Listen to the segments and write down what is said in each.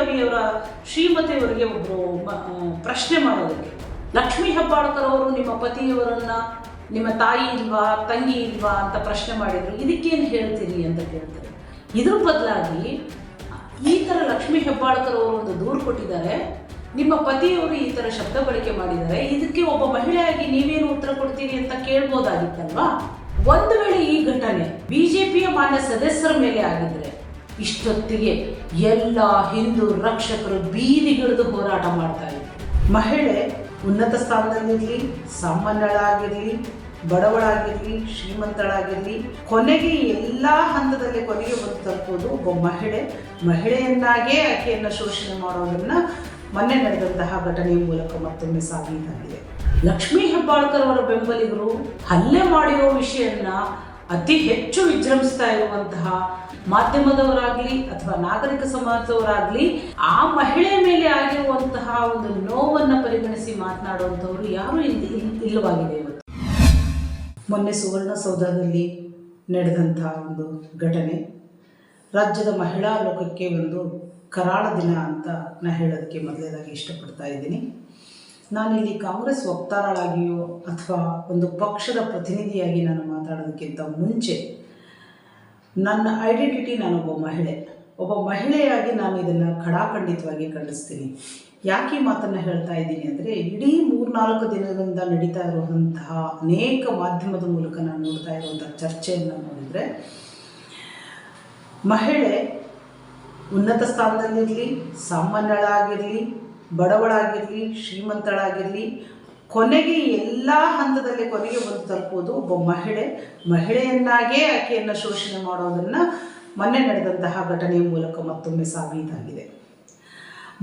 ರವಿಯವರ ಶ್ರೀಮತಿಯವರಿಗೆ ಒಬ್ಬರು ಪ್ರಶ್ನೆ ಮಾಡೋದಕ್ಕೆ. ಲಕ್ಷ್ಮೀ ಹೆಬ್ಬಾಳ್ಕರ್ ಅವರು ನಿಮ್ಮ ಪತಿಯವರನ್ನ, ನಿಮ್ಮ ತಾಯಿ ಇಲ್ವಾ, ತಂಗಿ ಇಲ್ವಾ ಅಂತ ಪ್ರಶ್ನೆ ಮಾಡಿದ್ರು. ಇದಕ್ಕೇನು ಹೇಳ್ತೀರಿ ಅಂತ ಕೇಳ್ತಾರೆ. ಇದ್ರ ಬದಲಾಗಿ, ಈ ಥರ ಲಕ್ಷ್ಮೀ ಹೆಬ್ಬಾಳ್ಕರ್ ಅವರು ಒಂದು ದೂರು ಕೊಟ್ಟಿದ್ದಾರೆ. ನಿಮ್ಮ ಪತಿಯವರು ಈ ಥರ ಶಬ್ದ ಬಳಕೆ ಮಾಡಿದ್ದಾರೆ. ಇದಕ್ಕೆ ಒಬ್ಬ ಮಹಿಳೆಯಾಗಿ ನೀವೇನು ಉತ್ತರ ಕೊಡ್ತೀರಿ ಅಂತ ಕೇಳ್ಬೋದಾಗಿತ್ತಲ್ವಾ? ಒಂದು ವೇಳೆ ಈ ಘಟನೆ ಬಿಜೆಪಿಯ ಮಾನ್ಯ ಸದಸ್ಯರ ಮೇಲೆ ಆಗಿದ್ರೆ ಇಷ್ಟೊತ್ತಿಗೆ ಎಲ್ಲ ಹಿಂದೂ ರಕ್ಷಕರು ಬೀದಿಗಿಳಿದು ಹೋರಾಟ ಮಾಡ್ತಾ ಇದ್ರು. ಮಹಿಳೆ ಉನ್ನತ ಸ್ಥಾನದಲ್ಲಿರಲಿ, ಸಾಮಾನ್ಯಳಾಗಿರಲಿ, ಬಡವಳಾಗಿರಲಿ, ಶ್ರೀಮಂತಳಾಗಿರಲಿ, ಕೊನೆಗೆ ಎಲ್ಲ ಹಂತದಲ್ಲಿ ಕೊನೆಗೆ ಬಂದು ತಲುಪೋದು ಒಬ್ಬ ಮಹಿಳೆ. ಮಹಿಳೆಯನ್ನಾಗೇ ಆಕೆಯನ್ನು ಶೋಷಣೆ ಮಾಡೋದನ್ನು ಮೊನ್ನೆ ನಡೆದಂತಹ ಘಟನೆಯ ಮೂಲಕ ಮತ್ತೊಮ್ಮೆ ಸಾಬೀತಾಗಿದೆ. ಲಕ್ಷ್ಮೀ ಹೆಬ್ಬಾಳ್ಕರ್ ಅವರ ಬೆಂಬಲಿಗರು ಹಲ್ಲೆ ಮಾಡಿರೋ ವಿಷಯನ್ನ ಅತಿ ಹೆಚ್ಚು ವಿಜೃಂಭಿಸ್ತಾ ಇರುವಂತಹ ಮಾಧ್ಯಮದವರಾಗ್ಲಿ ಅಥವಾ ನಾಗರಿಕ ಸಮಾಜದವರಾಗ್ಲಿ, ಆ ಮಹಿಳೆ ಮೇಲೆ ಆಗಿರುವಂತಹ ಒಂದು ನೋವನ್ನ ಪರಿಗಣಿಸಿ ಮಾತನಾಡುವಂಥವ್ರು ಯಾರು ಇಲ್- ಇಲ್- ಇಲ್ಲವಾಗಿದೆ ಇವತ್ತು. ಮೊನ್ನೆ ಸುವರ್ಣಸೌಧದಲ್ಲಿ ನಡೆದಂತಹ ಒಂದು ಘಟನೆ. ರಾಜ್ಯದ ಮಹಿಳಾ ಲೋಕಕ್ಕೆ ಒಂದು ಕರಾಳ ದಿನ ಅಂತ ನಾ ಹೇಳೋದಕ್ಕೆ ಮೊದಲೇದಾಗಿ ಇಷ್ಟಪಡ್ತಾ ಇದ್ದೀನಿ. ನಾನಿಲ್ಲಿ ಕಾಂಗ್ರೆಸ್ ವಕ್ತಾರಳಾಗಿಯೋ ಅಥವಾ ಒಂದು ಪಕ್ಷದ ಪ್ರತಿನಿಧಿಯಾಗಿ ನಾನು ಮಾತಾಡೋದಕ್ಕಿಂತ ಮುಂಚೆ ನನ್ನ ಐಡೆಂಟಿಟಿ ನಾನೊಬ್ಬ ಮಹಿಳೆ. ಒಬ್ಬ ಮಹಿಳೆಯಾಗಿ ನಾನು ಇದನ್ನು ಖಡಾಖಂಡಿತವಾಗಿ ಖಂಡಿಸ್ತೀನಿ. ಯಾಕೆ ಮಾತನ್ನು ಹೇಳ್ತಾ ಇದ್ದೀನಿ ಅಂದರೆ ಇಡೀ ಮೂರ್ನಾಲ್ಕು ದಿನದಿಂದ ನಡೀತಾ ಇರುವಂತಹ ಅನೇಕ ಮಾಧ್ಯಮದ ಮೂಲಕ ನಾನು ನೋಡ್ತಾ ಇರುವಂಥ ಚರ್ಚೆಯನ್ನು ನೋಡಿದರೆ, ಮಹಿಳೆ ಉನ್ನತ ಸ್ಥಾನದಲ್ಲಿರಲಿ, ಸಾಮಾನ್ಯಳಾಗಿರಲಿ ಬಡವಳಾಗಿರಲಿ, ಶ್ರೀಮಂತಳಾಗಿರಲಿ, ಕೊನೆಗೆ ಎಲ್ಲ ಹಂತದಲ್ಲಿ ಕೊನೆಗೆ ಬಂದು ತಲುಪೋದು ಒಬ್ಬ ಮಹಿಳೆ. ಮಹಿಳೆಯನ್ನಾಗೇ ಆಕೆಯನ್ನು ಶೋಷಣೆ ಮಾಡೋದನ್ನು ಮೊನ್ನೆ ನಡೆದಂತಹ ಘಟನೆಯ ಮೂಲಕ ಮತ್ತೊಮ್ಮೆ ಸಾಬೀತಾಗಿದೆ.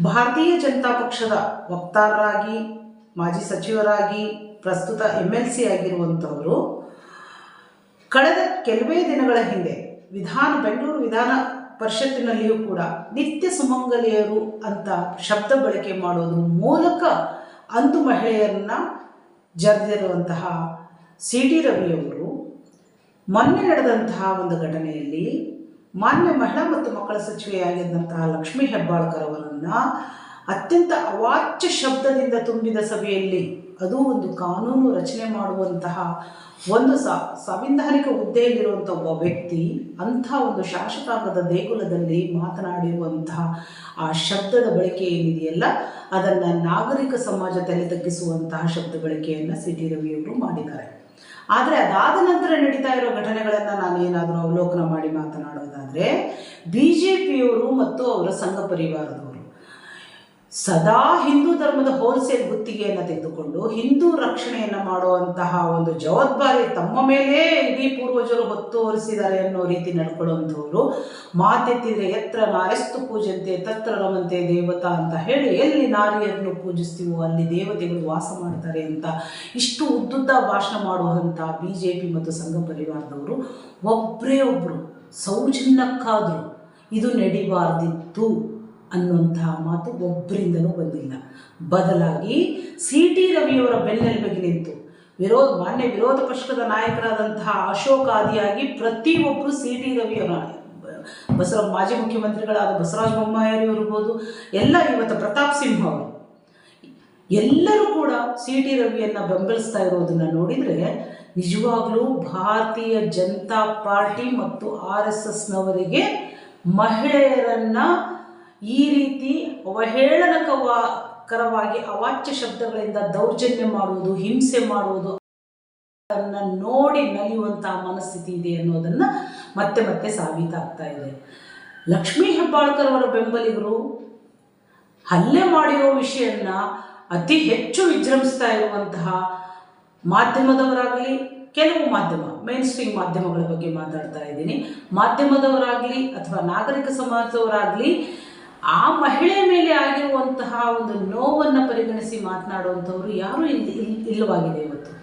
ಭಾರತೀಯ ಜನತಾ ಪಕ್ಷದ ವಕ್ತಾರರಾಗಿ, ಮಾಜಿ ಸಚಿವರಾಗಿ, ಪ್ರಸ್ತುತ ಎಂ ಎಲ್ ಸಿ ಆಗಿರುವಂಥವರು, ಕಳೆದ ಕೆಲವೇ ದಿನಗಳ ಹಿಂದೆ ವಿಧಾನ, ಬೆಂಗಳೂರು ವಿಧಾನ ಪರಿಷತ್ತಿನಲ್ಲಿಯೂ ಕೂಡ ನಿತ್ಯ ಸುಮಂಗಲಿಯರು ಅಂತ ಶಬ್ದ ಬಳಕೆ ಮಾಡೋದ್ರ ಮೂಲಕ ಅಂದು ಮಹಿಳೆಯರನ್ನ ಜರಿದಿರುವಂತಹ ಸಿ ಟಿ ರವಿಯವರು. ಮೊನ್ನೆ ನಡೆದಂತಹ ಒಂದು ಘಟನೆಯಲ್ಲಿ ಮಾನ್ಯ ಮಹಿಳಾ ಮತ್ತು ಮಕ್ಕಳ ಸಚಿವೆಯಾಗಿದ್ದಂತಹ ಲಕ್ಷ್ಮೀ ಹೆಬ್ಬಾಳ್ಕರ್ ಅವರನ್ನು ಅತ್ಯಂತ ಅವಾಚ್ಯ ಶಬ್ದದಿಂದ ತುಂಬಿದ ಸಭೆಯಲ್ಲಿ ಅದು ಒಂದು ಕಾನೂನು ರಚನೆ ಮಾಡುವಂತಹ ಒಂದು ಸಾಂವಿಧಾನಿಕ ಹುದ್ದೆಯಲ್ಲಿರುವಂಥ ಒಬ್ಬ ವ್ಯಕ್ತಿ ಅಂಥ ಒಂದು ಶಾಸಕಾಂಗದ ದೇಗುಲದಲ್ಲಿ ಮಾತನಾಡಿರುವಂತಹ ಆ ಶಬ್ದದ ಬಳಕೆ ಏನಿದೆಯಲ್ಲ, ಅದನ್ನು ನಾಗರಿಕ ಸಮಾಜ ತಲೆ ತಗ್ಗಿಸುವಂತಹ ಶಬ್ದ ಬಳಕೆಯನ್ನು ಸಿ ಟಿ ರವಿಯವರು ಮಾಡಿದ್ದಾರೆ. ಆದರೆ ಅದಾದ ನಂತರ ನಡೀತಾ ಇರೋ ಘಟನೆಗಳನ್ನು ನಾನು ಏನಾದರೂ ಅವಲೋಕನ ಮಾಡಿ ಮಾತನಾಡೋದಾದರೆ ಬಿ ಜೆ ಪಿಯವರು ಮತ್ತು ಅವರ ಸಂಘ ಪರಿವಾರದವರು ಸದಾ ಹಿಂದೂ ಧರ್ಮದ ಹೋಲ್ಸೇಲ್ ಗುತ್ತಿಗೆಯನ್ನು ತೆಗೆದುಕೊಂಡು ಹಿಂದೂ ರಕ್ಷಣೆಯನ್ನು ಮಾಡುವಂತಹ ಒಂದು ಜವಾಬ್ದಾರಿ ತಮ್ಮ ಮೇಲೆ ಇಡೀ ಪೂರ್ವಜರು ಹೊತ್ತು ಹೊರಿಸಿದ್ದಾರೆ ಅನ್ನೋ ರೀತಿ ನಡ್ಕೊಳ್ಳುವಂಥವ್ರು ಮಾತೆತ್ತಿದ್ರೆ ಎತ್ರ ನಾರೆಸ್ತು ಪೂಜಂತೆ, ತತ್ರ ರಮಂತೆ ದೇವತಾ ಅಂತ ಹೇಳಿ ಎಲ್ಲಿ ನಾರಿಯರನ್ನು ಪೂಜಿಸ್ತೀವೋ ಅಲ್ಲಿ ದೇವತೆಗಳು ವಾಸ ಮಾಡ್ತಾರೆ ಅಂತ ಇಷ್ಟು ಉದ್ದುದ್ದ ಭಾಷಣ ಮಾಡುವಂಥ ಬಿ ಜೆ ಪಿ ಮತ್ತು ಸಂಘ ಪರಿವಾರದವರು ಒಬ್ಬರೇ ಒಬ್ಬರು ಸೌಜನ್ಯಕ್ಕಾದರೂ. ಇದು ನಡಿಬಾರ್ದಿತ್ತು. ಅನ್ನುವಂತಹ ಮಾತು ಒಬ್ಬರಿಂದಲೂ ಬಂದಿಲ್ಲ. ಬದಲಾಗಿ ಸಿ ಟಿ ರವಿಯವರ ಬೆನ್ನೆಲುಬಿಗೆ ನಿಂತು, ವಿರೋಧ, ಮಾನ್ಯ ವಿರೋಧ ಪಕ್ಷದ ನಾಯಕರಾದಂತಹ ಅಶೋಕಾದಿಯಾಗಿ ಪ್ರತಿಯೊಬ್ಬರು ಸಿ ಟಿ ರವಿಯವರ, ಬಸವ, ಮಾಜಿ ಮುಖ್ಯಮಂತ್ರಿಗಳಾದ ಬಸವರಾಜ ಇರ್ಬೋದು, ಎಲ್ಲ ಇವತ್ತು ಪ್ರತಾಪ್ ಸಿಂಹ ಅವರು. ಎಲ್ಲರೂ ಕೂಡ ಸಿ ಟಿ ರವಿಯನ್ನು ಬೆಂಬಲಿಸ್ತಾ ಇರೋದನ್ನು ನೋಡಿದರೆ ನಿಜವಾಗ್ಲೂ ಭಾರತೀಯ ಜನತಾ ಪಾರ್ಟಿ ಮತ್ತು ಆರ್ ಎಸ್ ಎಸ್ನವರಿಗೆ ಮಹಿಳೆಯರನ್ನ ಈ ರೀತಿ ಅವಹೇಳನಕರವಾಗಿ ಅವಾಚ್ಯ ಶಬ್ದಗಳಿಂದ ದೌರ್ಜನ್ಯ ಮಾಡುವುದು, ಹಿಂಸೆ ಮಾಡುವುದು ಅದನ್ನು ನೋಡಿ ನಲಿಯುವಂತಹ ಮನಸ್ಥಿತಿ ಇದೆ ಅನ್ನೋದನ್ನ ಮತ್ತೆ ಮತ್ತೆ ಸಾಬೀತಾಗ್ತಾ ಇದೆ. ಲಕ್ಷ್ಮೀ ಹೆಬ್ಬಾಳ್ಕರ್ ಅವರ ಬೆಂಬಲಿಗರು ಹಲ್ಲೆ ಮಾಡಿರೋ ವಿಷಯನ್ನ ಅತಿ ಹೆಚ್ಚು ವಿಜೃಂಭಿಸ್ತಾ ಇರುವಂತಹ ಮಾಧ್ಯಮದವರಾಗಲಿ, ಕೆಲವು ಮಾಧ್ಯಮ ಮೇನ್ ಸ್ಟ್ರೀಮ್ ಮಾಧ್ಯಮಗಳ ಬಗ್ಗೆ ಮಾತಾಡ್ತಾ ಇದ್ದೀನಿ. ಮಾಧ್ಯಮದವರಾಗಲಿ ಅಥವಾ ನಾಗರಿಕ ಸಮಾಜದವರಾಗಲಿ ಆ ಮಹಿಳೆ ಮೇಲೆ ಆಗಿರುವಂತಹ ಒಂದು ನೋವನ್ನು ಪರಿಗಣಿಸಿ ಮಾತನಾಡುವಂಥವ್ರು ಯಾರು ಇಲ್ಲಿ ಇಲ್- ಇಲ್ಲವಾಗಿದೆ ಇವತ್ತು.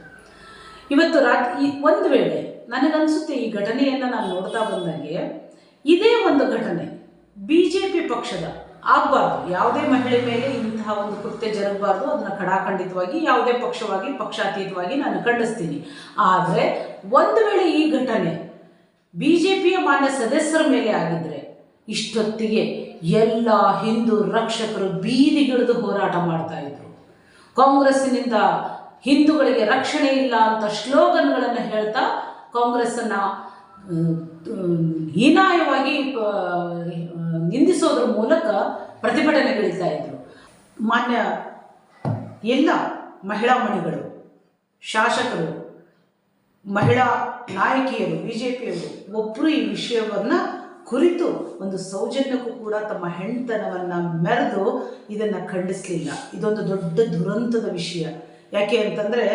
ಇವತ್ತು ರಾತ್ರಿ ಒಂದು ವೇಳೆ ನನಗನ್ಸುತ್ತೆ ಈ ಘಟನೆಯನ್ನು ನಾನು ನೋಡ್ತಾ ಬಂದಂಗೆ ಇದೇ ಒಂದು ಘಟನೆ ಬಿ ಜೆ ಪಿ ಪಕ್ಷದ ಆಗಬಾರ್ದು. ಯಾವುದೇ ಮಹಿಳೆ ಮೇಲೆ ಇಂತಹ ಒಂದು ಕೃತ್ಯ ಜರಗಬಾರ್ದು. ಅದನ್ನು ಖಡಾಖಂಡಿತವಾಗಿ ಯಾವುದೇ ಪಕ್ಷವಾಗಿ, ಪಕ್ಷಾತೀತವಾಗಿ ನಾನು ಖಂಡಿಸ್ತೀನಿ. ಆದರೆ ಒಂದು ವೇಳೆ ಈ ಘಟನೆ ಬಿ ಜೆ ಪಿಯ ಮಾನ್ಯ ಸದಸ್ಯರ ಮೇಲೆ ಆಗಿದ್ದರೆ ಇಷ್ಟೊತ್ತಿಗೆ ಎಲ್ಲ ಹಿಂದೂ ರಕ್ಷಕರು ಬೀದಿಗಿಳಿದು ಹೋರಾಟ ಮಾಡ್ತಾ ಇದ್ರು. ಕಾಂಗ್ರೆಸ್ಸಿನಿಂದ ಹಿಂದೂಗಳಿಗೆ ರಕ್ಷಣೆ ಇಲ್ಲ ಅಂತ ಶ್ಲೋಗನ್ಗಳನ್ನು ಹೇಳ್ತಾ ಕಾಂಗ್ರೆಸ್ಸನ್ನು ಹೀನಾಯವಾಗಿ ನಿಂದಿಸೋದ್ರ ಮೂಲಕ ಪ್ರತಿಭಟನೆಗಳಿಸ್ತಾ ಇದ್ರು. ಮಾನ್ಯ ಎಲ್ಲ ಮಹಿಳಾ ಮಣಿಗಳು, ಶಾಸಕರು, ಮಹಿಳಾ ನಾಯಕಿಯರು ಬಿ ಜೆ ಪಿಯವರು ಒಬ್ಬರು ಈ ವಿಷಯವನ್ನು ಕುರಿತು ಒಂದು ಸೌಜನ್ಯಕ್ಕೂ ಕೂಡ ತಮ್ಮ ಹೆಣ್ತನವನ್ನು ಮೆರೆದು ಇದನ್ನು ಖಂಡಿಸಲಿಲ್ಲ. ಇದೊಂದು ದೊಡ್ಡ ದುರಂತದ ವಿಷಯ. ಯಾಕೆ ಅಂತಂದರೆ,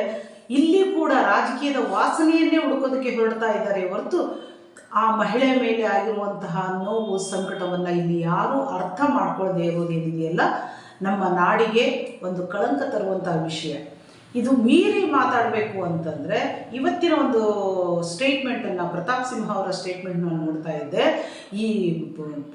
ಇಲ್ಲಿ ಕೂಡ ರಾಜಕೀಯದ ವಾಸನೆಯನ್ನೇ ಹುಡುಕೋದಕ್ಕೆ ಹೊರಡ್ತಾ ಇದ್ದಾರೆ. ಹೊರತು ಆ ಮಹಿಳೆ ಮೇಲೆ ಆಗಿರುವಂತಹ ನೋವು, ಸಂಕಟವನ್ನು ಇಲ್ಲಿ ಯಾರೂ ಅರ್ಥ ಮಾಡ್ಕೊಳ್ಳದೆ ಇರೋದೇನಿದೆಯಲ್ಲ? ನಮ್ಮ ನಾಡಿಗೆ ಒಂದು ಕಳಂಕ ತರುವಂತಹ ವಿಷಯ. ಇದು ಮೀರಿ ಮಾತಾಡಬೇಕು ಅಂತಂದರೆ ಇವತ್ತಿನ ಒಂದು ಸ್ಟೇಟ್ಮೆಂಟನ್ನು ಪ್ರತಾಪ್ ಸಿಂಹ ಅವರ ಸ್ಟೇಟ್ಮೆಂಟ್ ನಾನು ನೋಡ್ತಾ ಇದ್ದೆ. ಈ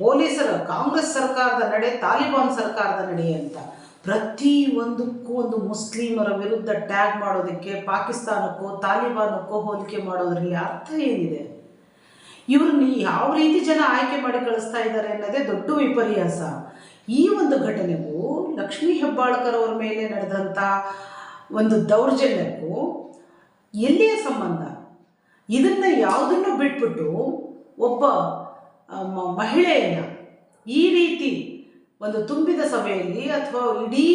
ಪೊಲೀಸರ, ಕಾಂಗ್ರೆಸ್ ಸರ್ಕಾರದ ನಡೆ, ತಾಲಿಬಾನ್ ಸರ್ಕಾರದ ನಡೆ ಅಂತ. ಪ್ರತಿ ಒಂದಕ್ಕೂ ಒಂದು ಮುಸ್ಲಿಮರ ವಿರುದ್ಧ ಟ್ಯಾಗ್ ಮಾಡೋದಕ್ಕೆ, ಪಾಕಿಸ್ತಾನಕ್ಕೋ, ತಾಲಿಬಾನಕ್ಕೋ ಹೋಲಿಕೆ ಮಾಡೋದ್ರಲ್ಲಿ ಅರ್ಥ ಏನಿದೆ? ಇವ್ರನ್ನ ಯಾವ ರೀತಿ ಜನ ಆಯ್ಕೆ ಮಾಡಿ ಕಳಿಸ್ತಾ ಇದ್ದಾರೆ ಅನ್ನೋದೇ ದೊಡ್ಡ ವಿಪರ್ಯಾಸ. ಈ ಒಂದು ಘಟನೆಗೂ ಲಕ್ಷ್ಮೀ ಹೆಬ್ಬಾಳ್ಕರ್ ಅವರ ಮೇಲೆ ನಡೆದಂಥ ಒಂದು ದೌರ್ಜನ್ಯಕ್ಕೂ ಎಲ್ಲಿಯ ಸಂಬಂಧ? ಇದನ್ನು ಯಾವುದನ್ನು ಬಿಟ್ಬಿಟ್ಟು ಒಬ್ಬ ಮಹಿಳೆಯನ್ನು ಈ ರೀತಿ ಒಂದು ತುಂಬಿದ ಸಭೆಯಲ್ಲಿ ಅಥವಾ ಇಡೀ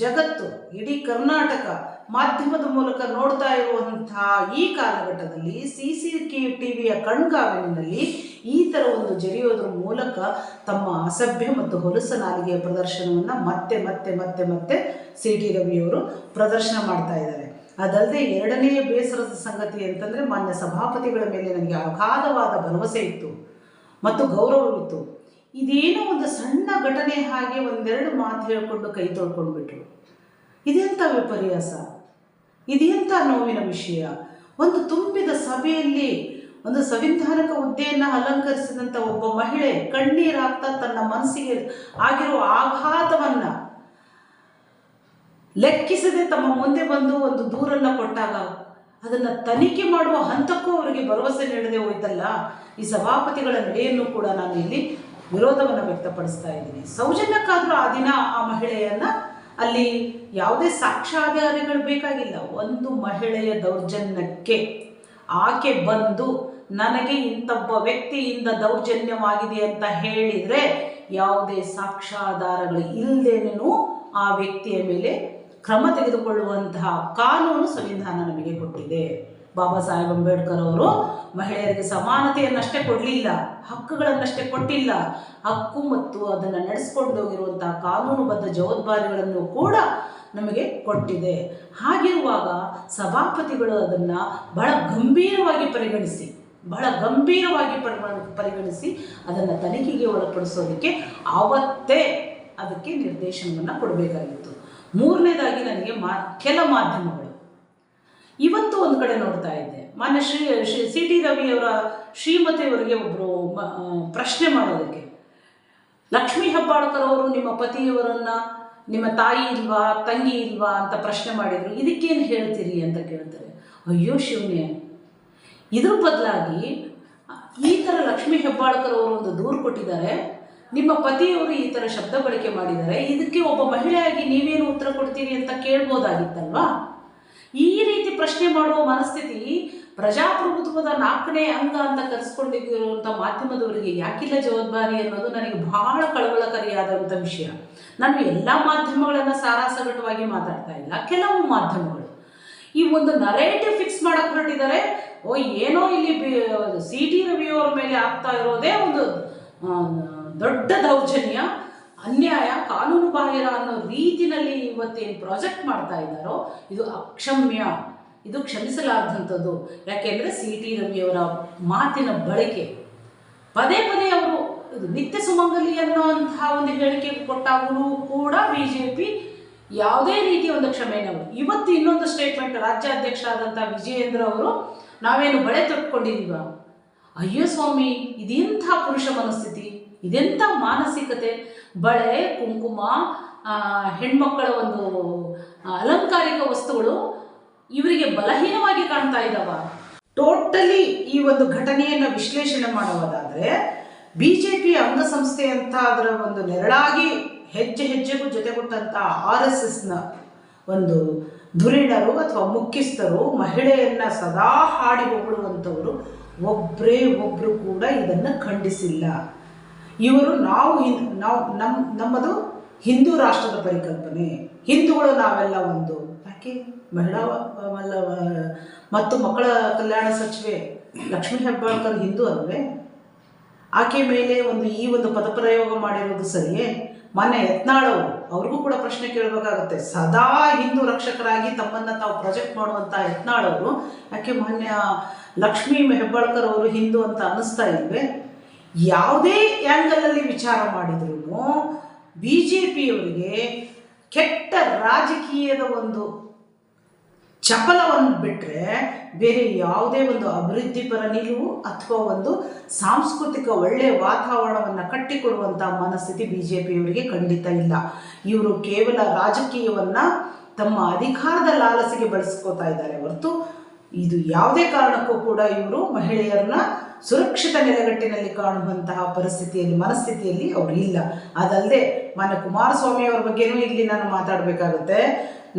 ಜಗತ್ತು, ಇಡೀ ಕರ್ನಾಟಕ ಮಾಧ್ಯಮದ ಮೂಲಕ ನೋಡ್ತಾ ಇರುವಂತಹ ಈ ಕಾಲಘಟ್ಟದಲ್ಲಿ ಸಿ ಸಿ ಟಿ ವಿಯ ಕಣ್ಗಾವಲಿನಲ್ಲಿ ಈ ಥರ ಒಂದು ಜರಿಯೋದ್ರ ಮೂಲಕ ತಮ್ಮ ಅಸಭ್ಯ ಮತ್ತು ಹೊಲಸ ನಾಲಿಗೆಯ ಪ್ರದರ್ಶನವನ್ನು ಮತ್ತೆ ಮತ್ತೆ ಮತ್ತೆ ಮತ್ತೆ ಸಿ ಟಿ ರವಿಯವರು ಪ್ರದರ್ಶನ ಮಾಡ್ತಾ ಇದ್ದಾರೆ. ಅದಲ್ಲದೆ ಎರಡನೆಯ ಬೇಸರದ ಸಂಗತಿ ಅಂತಂದರೆ ಮಾನ್ಯ ಸಭಾಪತಿಗಳ ಮೇಲೆ ನನಗೆ ಅಗಾಧವಾದ ಭರವಸೆ ಇತ್ತು ಮತ್ತು ಗೌರವವಿತ್ತು. ಇದೇನೋ ಒಂದು ಸಣ್ಣ ಘಟನೆ ಹಾಗೆ ಒಂದೆರಡು ಮಾತು ಹೇಳಿಕೊಂಡು ಕೈ ತೊಳ್ಕೊಂಡ್ಬಿಟ್ರು. ಇದೆಂಥ ವಿಪರ್ಯಾಸ? ಇದೆಂಥ ನೋವಿನ ವಿಷಯ? ಒಂದು ತುಂಬಿದ ಸಭೆಯಲ್ಲಿ ಒಂದು ಸಂವಿಧಾನಕ ಹುದ್ದೆಯನ್ನು ಅಲಂಕರಿಸಿದಂಥ ಒಬ್ಬ ಮಹಿಳೆ ಕಣ್ಣೀರಾಗ್ತಾ ತನ್ನ ಮನಸ್ಸಿಗೆ ಆಗಿರುವ ಆಘಾತವನ್ನು ಲೆಕ್ಕಿಸದೆ ತಮ್ಮ ಮುಂದೆ ಬಂದು ಒಂದು ದೂರನ್ನು ಕೊಟ್ಟಾಗ ಅದನ್ನು ತನಿಖೆ ಮಾಡುವ ಹಂತಕ್ಕೂ ಅವರಿಗೆ ಭರವಸೆ ನೀಡದೆ ಹೋಯ್ತಲ್ಲ. ಈ ಸಭಾಪತಿಗಳ ನಡೆಯನ್ನು ಕೂಡ ನಾನು ಇಲ್ಲಿ ವಿರೋಧವನ್ನು ವ್ಯಕ್ತಪಡಿಸ್ತಾ ಇದ್ದೀನಿ. ಸೌಜನ್ಯಕ್ಕಾದರೂ ಆ ದಿನ ಆ ಮಹಿಳೆಯನ್ನ ಅಲ್ಲಿ ಯಾವುದೇ ಸಾಕ್ಷ್ಯಾಧಾರಗಳು ಬೇಕಾಗಿಲ್ಲ. ಒಂದು ಮಹಿಳೆಯ ದೌರ್ಜನ್ಯಕ್ಕೆ ಆಕೆ ಬಂದು ನನಗೆ ಇಂಥೊಬ್ಬ ವ್ಯಕ್ತಿಯಿಂದ ದೌರ್ಜನ್ಯವಾಗಿದೆ ಅಂತ ಹೇಳಿದರೆ ಯಾವುದೇ ಸಾಕ್ಷ್ಯಾಧಾರಗಳು ಇಲ್ಲದೇನೂ ಆ ವ್ಯಕ್ತಿಯ ಮೇಲೆ ಕ್ರಮ ತೆಗೆದುಕೊಳ್ಳುವಂತಹ ಕಾನೂನು ಸಂವಿಧಾನ ನಮಗೆ ಕೊಟ್ಟಿದೆ. ಬಾಬಾ ಸಾಹೇಬ್ ಅಂಬೇಡ್ಕರ್ ಅವರು ಮಹಿಳೆಯರಿಗೆ ಸಮಾನತೆಯನ್ನಷ್ಟೇ ಕೊಡಲಿಲ್ಲ, ಹಕ್ಕುಗಳನ್ನಷ್ಟೇ ಕೊಟ್ಟಿಲ್ಲ. ಹಕ್ಕು ಮತ್ತು ಅದನ್ನು ನಡೆಸ್ಕೊಂಡು ಹೋಗಿರುವಂತಹ ಕಾನೂನುಬದ್ಧ ಜವಾಬ್ದಾರಿಗಳನ್ನು ಕೂಡ ನಮಗೆ ಕೊಟ್ಟಿದೆ. ಹಾಗಿರುವಾಗ ಸಭಾಪತಿಗಳು ಅದನ್ನು ಬಹಳ ಗಂಭೀರವಾಗಿ ಪರಿಗಣಿಸಿ, ಬಹಳ ಗಂಭೀರವಾಗಿ ಪರಿ- ಪರಿಗಣಿಸಿ ಅದನ್ನು ತನಿಖೆಗೆ ಒಳಪಡಿಸೋದಕ್ಕೆ ಆವತ್ತೇ ಅದಕ್ಕೆ ನಿರ್ದೇಶನವನ್ನು ಕೊಡಬೇಕಾಗಿತ್ತು. ಮೂರನೇದಾಗಿ ನನಗೆ ಮಾ, ಕೆಲ ಮಾಧ್ಯಮಗಳು. ಇವತ್ತು ಒಂದು ಕಡೆ ನೋಡ್ತಾ ಇದ್ದೆ. ಮಾನ್ಯ ಶ್ರೀ ಶ್ರೀ ಸಿ ಟಿ ರವಿಯವರ ಶ್ರೀಮತಿಯವರಿಗೆ ಒಬ್ಬರು ಪ್ರಶ್ನೆ ಮಾಡೋದಕ್ಕೆ. ಲಕ್ಷ್ಮೀ ಹೆಬ್ಬಾಳ್ಕರ್ ಅವರು ನಿಮ್ಮ ಪತಿಯವರನ್ನ, ನಿಮ್ಮ ತಾಯಿ ಇಲ್ವಾ, ತಂಗಿ ಇಲ್ವಾ ಅಂತ ಪ್ರಶ್ನೆ ಮಾಡಿದ್ರು. ಇದಕ್ಕೇನು ಹೇಳ್ತೀರಿ ಅಂತ ಕೇಳ್ತಾರೆ. ಅಯ್ಯೋ ಶಿವನೇ. ಇದ್ರ ಬದಲಾಗಿ ಈ ಥರ ಲಕ್ಷ್ಮೀ ಹೆಬ್ಬಾಳ್ಕರ್ ಅವರು ಒಂದು ದೂರು ಕೊಟ್ಟಿದ್ದಾರೆ. ನಿಮ್ಮ ಪತಿಯವರು ಈ ಥರ ಶಬ್ದ ಬಳಕೆ ಮಾಡಿದ್ದಾರೆ ಇದಕ್ಕೆ ಒಬ್ಬ ಮಹಿಳೆಯಾಗಿ ನೀವೇನು ಉತ್ತರ ಕೊಡ್ತೀರಿ ಅಂತ ಕೇಳ್ಬೋದಾಗಿತ್ತಲ್ವಾ? ಈ ರೀತಿ ಪ್ರಶ್ನೆ ಮಾಡುವ ಮನಸ್ಥಿತಿ ಪ್ರಜಾಪ್ರಭುತ್ವದ ನಾಲ್ಕನೇ ಅಂಗ ಅಂತ ಕರೆಸ್ಕೊಂಡಿರುವಂಥ ಮಾಧ್ಯಮದವರಿಗೆ ಯಾಕಿಲ್ಲ ಜವಾಬ್ದಾರಿ ಅನ್ನೋದು ನನಗೆ ಬಹಳ ಕಳವಳಕಾರಿಯಾದಂಥ ವಿಷಯ. ನಾನು ಎಲ್ಲ ಮಾಧ್ಯಮಗಳನ್ನು ಸಾರಾಸಗಟವಾಗಿ ಮಾತಾಡ್ತಾ ಇಲ್ಲ, ಕೆಲವು ಮಾಧ್ಯಮಗಳು. ಈ ಒಂದು ನರೇಟಿವ್ ಫಿಕ್ಸ್ ಮಾಡಕ್ಕೆ ಹೊರಟಿದ್ದಾರೆ. ಓ, ಏನೋ ಇಲ್ಲಿ ಸಿ ಟಿ ರವಿಯವರ ಮೇಲೆ ಆಗ್ತಾ ಇರೋದೇ ಒಂದು ದೊಡ್ಡ ದೌರ್ಜನ್ಯ, ಅನ್ಯಾಯ, ಕಾನೂನು ಬಾಹಿರ ಅನ್ನೋ ರೀತಿನಲ್ಲಿ ಇವತ್ತೇನು ಪ್ರಾಜೆಕ್ಟ್ ಮಾಡ್ತಾ ಇದ್ದಾರೋ, ಇದು ಅಕ್ಷಮ್ಯ. ಇದು ಕ್ಷಮಿಸಲಾರ್ದಂಥದ್ದು ಯಾಕೆಂದರೆ ಸಿ ಟಿ ರವಿಯವರ ಮಾತಿನ ಬಳಕೆ. ಪದೇ ಪದೇ ಅವರು ಇದು ನಿತ್ಯ ಸುಮಂಗಲಿ ಅನ್ನೋಂತಹ ಒಂದು ಹೇಳಿಕೆ ಕೊಟ್ಟಾಗಲೂ ಕೂಡ ಬಿ ಜೆ ಪಿ ಯಾವುದೇ ರೀತಿಯ ಒಂದು ಕ್ಷಮೆಯನ್ನು ಇವತ್ತು ಇನ್ನೊಂದು ಸ್ಟೇಟ್ಮೆಂಟ್ ರಾಜ್ಯಾಧ್ಯಕ್ಷ ಆದಂಥ ವಿಜಯೇಂದ್ರ ಅವರು, ನಾವೇನು ಬಳೆ ತೊಟ್ಕೊಂಡಿದ್ದೀವ? ಅಯ್ಯೋ ಸ್ವಾಮಿ, ಇದೆಂಥ ಪುರುಷ ಮನಸ್ಥಿತಿ? ಇದೆಂಥ ಮಾನಸಿಕತೆ? ಬಳೆ, ಕುಂಕುಮ ಹೆಣ್ಮಕ್ಕಳ ಒಂದು ಅಲಂಕಾರಿಕ ವಸ್ತುಗಳು ಇವರಿಗೆ ಬಲಹೀನವಾಗಿ ಕಾಣ್ತಾ ಇದ್ದಾವ ಟೋಟಲಿ ಈ ಒಂದು ಘಟನೆಯನ್ನು ವಿಶ್ಲೇಷಣೆ ಮಾಡುವುದಾದರೆ ಬಿ ಜೆ ಪಿ ಅಂಗಸಂಸ್ಥೆ ಅಂತ ಅದರ ಒಂದು ನೆರಳಾಗಿ ಹೆಜ್ಜೆ ಹೆಜ್ಜೆಗೂ ಜೊತೆಗೊಟ್ಟಂಥ ಆರ್ ಎಸ್ ಎಸ್ನ ಒಂದು ಧುರೀಣರು ಅಥವಾ ಮುಖ್ಯಸ್ಥರು, ಮಹಿಳೆಯನ್ನು ಸದಾ ಹಾಡಿ ಹೊಗಳುವಂಥವರು ಒಬ್ಬರೇ ಒಬ್ಬರು ಕೂಡ ಇದನ್ನು ಖಂಡಿಸಿಲ್ಲ. ಇವರು ನಾವು ಹಿಂದ್ ನಾವು ನಮ್ಮ ನಮ್ಮದು ಹಿಂದೂ ರಾಷ್ಟ್ರದ ಪರಿಕಲ್ಪನೆ. ಹಿಂದೂಗಳು ನಾವೆಲ್ಲ ಒಂದು. ಯಾಕೆ? ಮಹಿಳಾ ಮತ್ತು ಮಕ್ಕಳ ಕಲ್ಯಾಣ ಸಚಿವೆ ಲಕ್ಷ್ಮೀ ಹೆಬ್ಬಾಳ್ಕರ್ ಹಿಂದೂ ಅಲ್ವೇ? ಆಕೆ ಮೇಲೆ ಒಂದು ಈ ಒಂದು ಪದಪ್ರಯೋಗ ಮಾಡಿರೋದು ಸರಿಯೇ? ಮೊನ್ನೆ ಯತ್ನಾಳವರು ಅವ್ರಿಗೂ ಕೂಡ ಪ್ರಶ್ನೆ ಕೇಳಬೇಕಾಗುತ್ತೆ. ಸದಾ ಹಿಂದೂ ರಕ್ಷಕರಾಗಿ ತಮ್ಮನ್ನು ತಾವು ಪ್ರೊಜೆಕ್ಟ್ ಮಾಡುವಂಥ ಯತ್ನಾಳವರು ಯಾಕೆ ಮೊನ್ನೆ ಲಕ್ಷ್ಮೀ ಹೆಬ್ಬಾಳ್ಕರ್ ಅವರು ಹಿಂದೂ ಅಂತ ಅನ್ನಿಸ್ತಾ ಇಲ್ವೇ? ಯಾವುದೇ ಆ್ಯಂಗಲಲ್ಲಿ ವಿಚಾರ ಮಾಡಿದ್ರು ಬಿ ಜೆ ಪಿಯವರಿಗೆ ಕೆಟ್ಟ ರಾಜಕೀಯದ ಒಂದು ಚಪಲವನ್ನು ಬಿಟ್ಟರೆ ಬೇರೆ ಯಾವುದೇ ಒಂದು ಅಭಿವೃದ್ಧಿಪರ ನಿಲುವು ಅಥವಾ ಒಂದು ಸಾಂಸ್ಕೃತಿಕ ಒಳ್ಳೆಯ ವಾತಾವರಣವನ್ನು ಕಟ್ಟಿಕೊಡುವಂಥ ಮನಸ್ಥಿತಿ ಬಿ ಜೆ ಪಿಯವರಿಗೆ ಖಂಡಿತ ಇಲ್ಲ. ಇವರು ಕೇವಲ ರಾಜಕೀಯವನ್ನು ತಮ್ಮ ಅಧಿಕಾರದ ಲಾಲಸಿಗೆ ಬಳಸ್ಕೋತಾ ಇದ್ದಾರೆ ಹೊರತು ಇದು ಯಾವುದೇ ಕಾರಣಕ್ಕೂ ಕೂಡ ಇವರು ಮಹಿಳೆಯರನ್ನ ಸುರಕ್ಷಿತ ನೆಲೆಗಟ್ಟಿನಲ್ಲಿ ಕಾಣುವಂತಹ ಪರಿಸ್ಥಿತಿಯಲ್ಲಿ, ಮನಸ್ಥಿತಿಯಲ್ಲಿ ಅವರು ಇಲ್ಲ. ಅದಲ್ಲದೆ ಮಾನ್ಯ ಕುಮಾರಸ್ವಾಮಿ ಅವರ ಬಗ್ಗೆನೂ ಇಲ್ಲಿ ನಾನು ಮಾತಾಡಬೇಕಾಗುತ್ತೆ.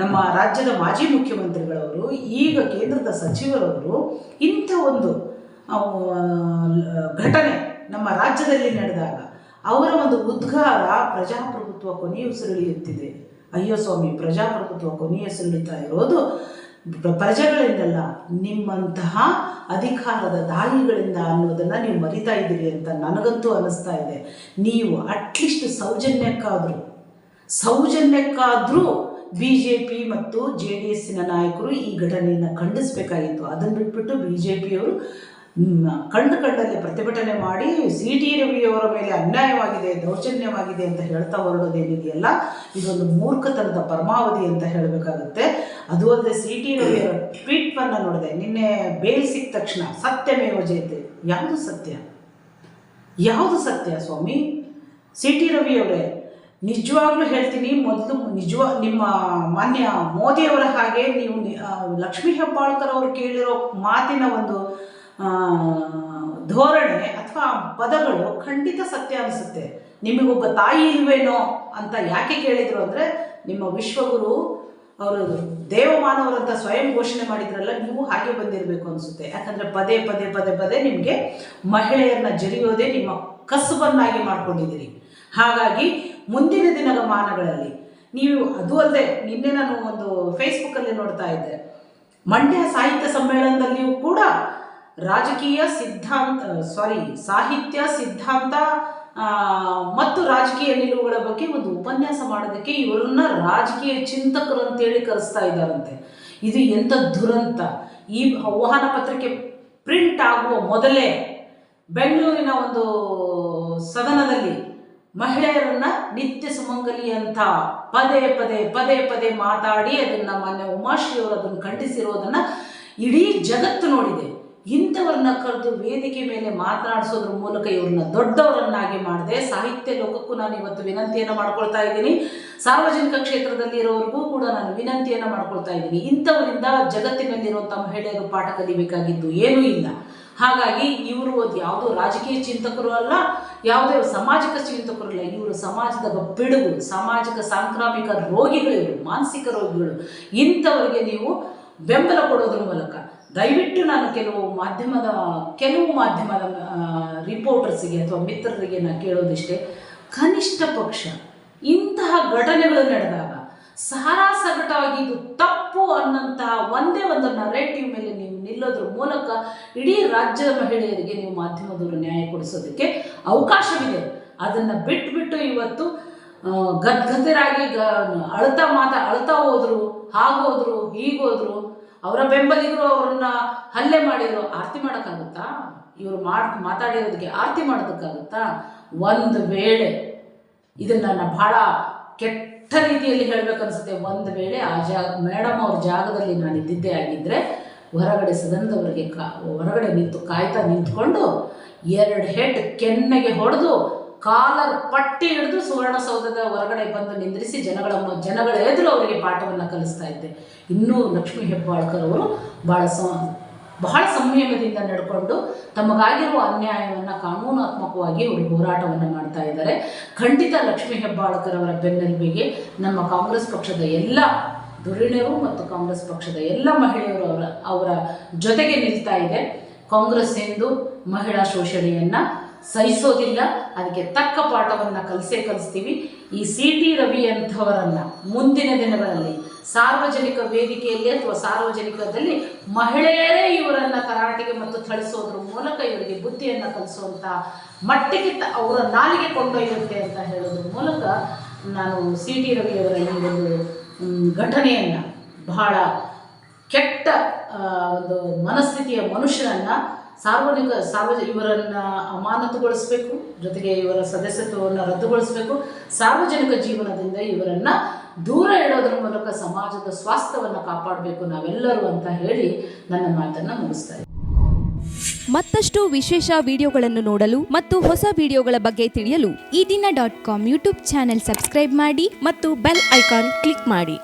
ನಮ್ಮ ರಾಜ್ಯದ ಮಾಜಿ ಮುಖ್ಯಮಂತ್ರಿಗಳವರು, ಈಗ ಕೇಂದ್ರದ ಸಚಿವರವರು ಇಂಥ ಒಂದು ಘಟನೆ ನಮ್ಮ ರಾಜ್ಯದಲ್ಲಿ ನಡೆದಾಗ ಅವರ ಒಂದು ಉದ್ಗಾರ ಪ್ರಜಾಪ್ರಭುತ್ವ ಕೊನೆಯುಸಿರುಳಿಯುತ್ತಿದೆ. ಅಯ್ಯೋ ಸ್ವಾಮಿ, ಪ್ರಜಾಪ್ರಭುತ್ವ ಕೊನೆಯುಸಿರುಳಿತಾ ಇರೋದು ಪ್ರಜೆಗಳಿಂದಲ್ಲ, ನಿಮ್ಮಂತಹ ಅಧಿಕಾರದ ದಾಳಿಗಳಿಂದ ಅನ್ನೋದನ್ನು ನೀವು ಮರಿತಾ ಇದ್ದೀರಿ ಅಂತ ನನಗಂತೂ ಅನಿಸ್ತಾ ಇದೆ. ನೀವು ಅಟ್ಲೀಸ್ಟ್ ಸೌಜನ್ಯಕ್ಕಾದರೂ ಸೌಜನ್ಯಕ್ಕಾದರೂ ಬಿ ಜೆ ಪಿ ಮತ್ತು ಜೆ ಡಿ ಎಸ್ಸಿನ ನಾಯಕರು ಈ ಘಟನೆಯನ್ನು ಖಂಡಿಸಬೇಕಾಗಿತ್ತು. ಅದನ್ನು ಬಿಟ್ಬಿಟ್ಟು ಬಿ ಜೆ ಪಿಯವರು ಕಂಡು ಕಣ್ಣಲ್ಲಿ ಪ್ರತಿಭಟನೆ ಮಾಡಿ ಸಿ ಟಿ ರವಿಯವರ ಮೇಲೆ ಅನ್ಯಾಯವಾಗಿದೆ, ದೌರ್ಜನ್ಯವಾಗಿದೆ ಅಂತ ಹೇಳ್ತಾ ಹೊರಡೋದೇನಿದೆಯಲ್ಲ, ಇದೊಂದು ಮೂರ್ಖತನದ ಪರಮಾವಧಿ ಅಂತ ಹೇಳಬೇಕಾಗುತ್ತೆ. ಅದು ಅಲ್ಲದೆ ಸಿ ಟಿ ರವಿಯವರ ಟ್ವೀಟ್ವನ್ನು ನೋಡಿದೆ. ನಿನ್ನೆ ಬೇಲ್ ಸಿಕ್ಕ ತಕ್ಷಣ, ಸತ್ಯಮೇವ ಜಯತೆ. ಯಾವುದು ಸತ್ಯ? ಯಾವುದು ಸತ್ಯ ಸ್ವಾಮಿ? ಸಿ ಟಿ ರವಿಯವರೇ, ನಿಜವಾಗ್ಲೂ ಹೇಳ್ತೀನಿ, ಮೊದಲು ನಿಜವ, ನಿಮ್ಮ ಮಾನ್ಯ ಮೋದಿಯವರ ಹಾಗೆ ನೀವು ಲಕ್ಷ್ಮೀ ಹೆಬ್ಬಾಳ್ಕರ್ ಅವರು ಕೇಳಿರೋ ಮಾತಿನ ಒಂದು ಧೋರಣೆ ಅಥವಾ ಪದಗಳು ಖಂಡಿತ ಸತ್ಯ ಅನಿಸುತ್ತೆ. ನಿಮಗೊಬ್ಬ ತಾಯಿ ಇಲ್ವೇನೋ ಅಂತ ಯಾಕೆ ಕೇಳಿದ್ರು ಅಂದರೆ, ನಿಮ್ಮ ವಿಶ್ವಗುರು ಅವರು ದೇವಮಾನವರಂತ ಸ್ವಯಂ ಘೋಷಣೆ ಮಾಡಿದ್ರಲ್ಲ, ನೀವು ಹಾಗೆ ಬಂದಿರಬೇಕು ಅನಿಸುತ್ತೆ. ಯಾಕಂದರೆ ಪದೇ ಪದೇ ಪದೇ ಪದೇ ನಿಮಗೆ ಮಹಿಳೆಯರನ್ನ ಜರಿಯೋದೇ ನಿಮ್ಮ ಕಸುಬನ್ನಾಗಿ ಮಾಡ್ಕೊಂಡಿದ್ದೀರಿ. ಹಾಗಾಗಿ ಮುಂದಿನ ದಿನಮಾನಗಳಲ್ಲಿ ನೀವು, ಅದು ಅಲ್ಲದೆ ನಿನ್ನೆ ನಾನು ಒಂದು ಫೇಸ್ಬುಕ್ಕಲ್ಲಿ ನೋಡ್ತಾ ಇದ್ದೆ. ಮಂಡ್ಯ ಸಾಹಿತ್ಯ ಸಮ್ಮೇಳನದಲ್ಲಿಯೂ ಕೂಡ ರಾಜಕೀಯ ಸಿದ್ಧಾಂತ ಸಾರಿ ಸಾಹಿತ್ಯ ಸಿದ್ಧಾಂತ ಮತ್ತು ರಾಜಕೀಯ ನಿಲುವುಗಳ ಬಗ್ಗೆ ಒಂದು ಉಪನ್ಯಾಸ ಮಾಡೋದಕ್ಕೆ ಇವರನ್ನ ರಾಜಕೀಯ ಚಿಂತಕರು ಅಂತೇಳಿ ಕರೆಸ್ತಾ ಇದ್ದಾರಂತೆ. ಇದು ಎಂಥ ದುರಂತ. ಈ ಆಹ್ವಾನ ಪತ್ರಿಕೆ ಪ್ರಿಂಟ್ ಆಗುವ ಮೊದಲೇ ಬೆಂಗಳೂರಿನ ಒಂದು ಸದನದಲ್ಲಿ ಮಹಿಳೆಯರನ್ನ ನಿತ್ಯ ಸುಮಂಗಲಿ ಅಂತ ಪದೇ ಪದೇ ಪದೇ ಪದೇ ಮಾತಾಡಿ ಅದನ್ನ ಮೊನ್ನೆ ಉಮಾಶ್ರೀ ಅವರು ಅದನ್ನು ಖಂಡಿಸಿರೋದನ್ನ ಇಡೀ ಜಗತ್ತು ನೋಡಿದೆ. ಇಂಥವ್ರನ್ನ ಕರೆದು ವೇದಿಕೆ ಮೇಲೆ ಮಾತನಾಡಿಸೋದ್ರ ಮೂಲಕ ಇವ್ರನ್ನ ದೊಡ್ಡವರನ್ನಾಗಿ ಮಾಡಿದೆ ಸಾಹಿತ್ಯ ಲೋಕಕ್ಕೂ ನಾನು ಇವತ್ತು ವಿನಂತಿಯನ್ನು ಮಾಡ್ಕೊಳ್ತಾ ಇದ್ದೀನಿ. ಸಾರ್ವಜನಿಕ ಕ್ಷೇತ್ರದಲ್ಲಿ ಇರೋರಿಗೂ ಕೂಡ ನಾನು ವಿನಂತಿಯನ್ನು ಮಾಡ್ಕೊಳ್ತಾ ಇದ್ದೀನಿ. ಇಂಥವರಿಂದ ಜಗತ್ತಿನಲ್ಲಿರುವಂಥ ಮಹಿಳೆಯರು ಪಾಠ ಕಲಿಬೇಕಾಗಿದ್ದು ಏನೂ ಇಲ್ಲ. ಹಾಗಾಗಿ ಇವರು ಅದು ಯಾವುದೋ ರಾಜಕೀಯ ಚಿಂತಕರು ಅಲ್ಲ, ಯಾವುದೇ ಸಾಮಾಜಿಕ ಚಿಂತಕರು ಅಲ್ಲ, ಇವರು ಸಮಾಜದ ಪಿಡುಗು ಸಾಮಾಜಿಕ ಸಾಂಕ್ರಾಮಿಕ ರೋಗಿಗಳು ಇವರು, ಮಾನಸಿಕ ರೋಗಿಗಳು. ಇಂಥವರಿಗೆ ನೀವು ಬೆಂಬಲ ಕೊಡೋದ್ರ ಮೂಲಕ ದಯವಿಟ್ಟು ನಾನು ಕೆಲವು ಮಾಧ್ಯಮದ ಕೆಲವು ಮಾಧ್ಯಮದ ರಿಪೋರ್ಟರ್ಸಿಗೆ ಅಥವಾ ಮಿತ್ರರಿಗೆ ನಾನು ಕೇಳೋದಿಷ್ಟೇ, ಕನಿಷ್ಠ ಪಕ್ಷ ಇಂತಹ ಘಟನೆಗಳು ನಡೆದಾಗ ಸಾರಾಸಗಟವಾಗಿ ಇದು ತಪ್ಪು ಅನ್ನಂತಹ ಒಂದೇ ಒಂದು ನರೇಟಿವ್ ಮೇಲೆ ನೀವು ನಿಲ್ಲೋದ್ರ ಮೂಲಕ ಇಡೀ ರಾಜ್ಯದ ಮಹಿಳೆಯರಿಗೆ ನೀವು ಮಾಧ್ಯಮದವರು ನ್ಯಾಯ ಕೊಡಿಸೋದಕ್ಕೆ ಅವಕಾಶವಿದೆ. ಅದನ್ನು ಬಿಟ್ಬಿಟ್ಟು ಇವತ್ತು ಗದ್ಗದರಾಗಿ ಗ, ಅಳ್ತಾ ಮಾತಾ, ಅಳ್ತಾ ಹೋದ್ರು ಹಾಗೋದ್ರು ಹೀಗೋದ್ರು ಅವರ ಬೆಂಬಲಿಗರು ಅವ್ರನ್ನ ಹಲ್ಲೆ ಮಾಡಿದ್ರು ಆರತಿ ಮಾಡೋಕ್ಕಾಗುತ್ತಾ? ಇವರು ಮಾಡ್, ಮಾತಾಡಿರೋದಕ್ಕೆ ಆರತಿ ಮಾಡೋದಕ್ಕಾಗುತ್ತಾ? ಒಂದು ವೇಳೆ ಇದನ್ನ ನಾನು ಬಹಳ ಕೆಟ್ಟ ರೀತಿಯಲ್ಲಿ ಹೇಳ್ಬೇಕನ್ಸುತ್ತೆ. ಒಂದು ವೇಳೆ ಆ ಜಾಗ ಮೇಡಮ್ ಅವ್ರ ಜಾಗದಲ್ಲಿ ನಾನು ಇದ್ದಿದ್ದೇ ಆಗಿದ್ದರೆ ಹೊರಗಡೆ ಸದನದವರಿಗೆ ಕಾ, ಹೊರಗಡೆ ನಿಂತು ಕಾಯ್ತಾ ನಿಂತ್ಕೊಂಡು ಎರಡು ಹೆಡ್ ಕೆನ್ನೆಗೆ ಹೊಡೆದು ಕಾಲರ್ ಪಟ್ಟಿ ಹಿಡಿದು ಸುವರ್ಣಸೌಧದ ಹೊರಗಡೆ ಬಂದು ನಿಂದ್ರಿಸಿ ಜನಗಳ ಜನಗಳ ಎದುರು ಅವರಿಗೆ ಪಾಠವನ್ನು ಕಲಿಸ್ತಾ ಇದ್ದೆ. ಇನ್ನೂ ಲಕ್ಷ್ಮೀ ಹೆಬ್ಬಾಳ್ಕರ್ ಅವರು ಸ, ಬಹಳ ಸಂಯಮದಿಂದ ನಡ್ಕೊಂಡು ತಮಗಾಗಿರುವ ಅನ್ಯಾಯವನ್ನು ಕಾನೂನಾತ್ಮಕವಾಗಿ ಅವರು ಹೋರಾಟವನ್ನು ಮಾಡ್ತಾ ಇದ್ದಾರೆ. ಖಂಡಿತ ಲಕ್ಷ್ಮೀ ಹೆಬ್ಬಾಳ್ಕರ್ ಅವರ ಬೆನ್ನೆಲುಬಿಗೆ ನಮ್ಮ ಕಾಂಗ್ರೆಸ್ ಪಕ್ಷದ ಎಲ್ಲ ಧುರೀಣರು ಮತ್ತು ಕಾಂಗ್ರೆಸ್ ಪಕ್ಷದ ಎಲ್ಲ ಮಹಿಳೆಯರು ಅವರ ಅವರ ಜೊತೆಗೆ ನಿಲ್ತಾ ಇದೆ. ಕಾಂಗ್ರೆಸ್ ಎಂದು ಮಹಿಳಾ ಶೋಷಣೆಯನ್ನು ಸಹಿಸೋದಿಲ್ಲ. ಅದಕ್ಕೆ ತಕ್ಕ ಪಾಠವನ್ನು ಕಲಿಸೇ ಕಲಿಸ್ತೀವಿ. ಈ ಸಿ ಟಿ ರವಿ ಅಂಥವರನ್ನು ಮುಂದಿನ ದಿನಗಳಲ್ಲಿ ಸಾರ್ವಜನಿಕ ವೇದಿಕೆಯಲ್ಲಿ ಅಥವಾ ಸಾರ್ವಜನಿಕದಲ್ಲಿ ಮಹಿಳೆಯರೇ ಇವರನ್ನು ತರಾಟೆಗೆ ಮತ್ತು ಥಳಿಸೋದ್ರ ಮೂಲಕ ಇವರಿಗೆ ಬುದ್ಧಿಯನ್ನು ಕಲಿಸುವಂಥ ಮಟ್ಟಿಗೆ ಅವರ ನಾಲಿಗೆ ಕೊಂಡೊಯ್ಯುತ್ತೆ ಅಂತ ಹೇಳೋದ್ರ ಮೂಲಕ ನಾನು ಸಿ ಟಿ ರವಿಯವರ ಈ ಒಂದು ಘಟನೆಯನ್ನು ಬಹಳ ಕೆಟ್ಟ ಒಂದು ಮನಸ್ಥಿತಿಯ ಮನುಷ್ಯರನ್ನು ಸಾರ್ವಜನಿಕ ಸಾರ್ವಜ, ಇವರನ್ನು ಅಮಾನತುಗೊಳಿಸಬೇಕು, ಜೊತೆಗೆ ಇವರ ಸದಸ್ಯತ್ವವನ್ನು ರದ್ದುಗೊಳಿಸಬೇಕು ಸಾರ್ವಜನಿಕ ಜೀವನದಿಂದ ಇವರನ್ನು ದೂರ ಇಡೋದ್ರ ಮೂಲಕ ಸಮಾಜದ ಸ್ವಾಸ್ಥ್ಯವನ್ನು ಕಾಪಾಡಬೇಕು ನಾವೆಲ್ಲರೂ ಅಂತ ಹೇಳಿ ನನ್ನ ಮಾತನ್ನ ಮುಗಿಸ್ತಾ. ಮತ್ತಷ್ಟು ವಿಶೇಷ ವಿಡಿಯೋಗಳನ್ನು ನೋಡಲು ಮತ್ತು ಹೊಸ ವಿಡಿಯೋಗಳ ಬಗ್ಗೆ ತಿಳಿಯಲು Ee Dina dot com YouTube channel subscribe ಮಾಡಿ ಮತ್ತು ಬೆಲ್ ಐಕಾನ್ ಕ್ಲಿಕ್ ಮಾಡಿ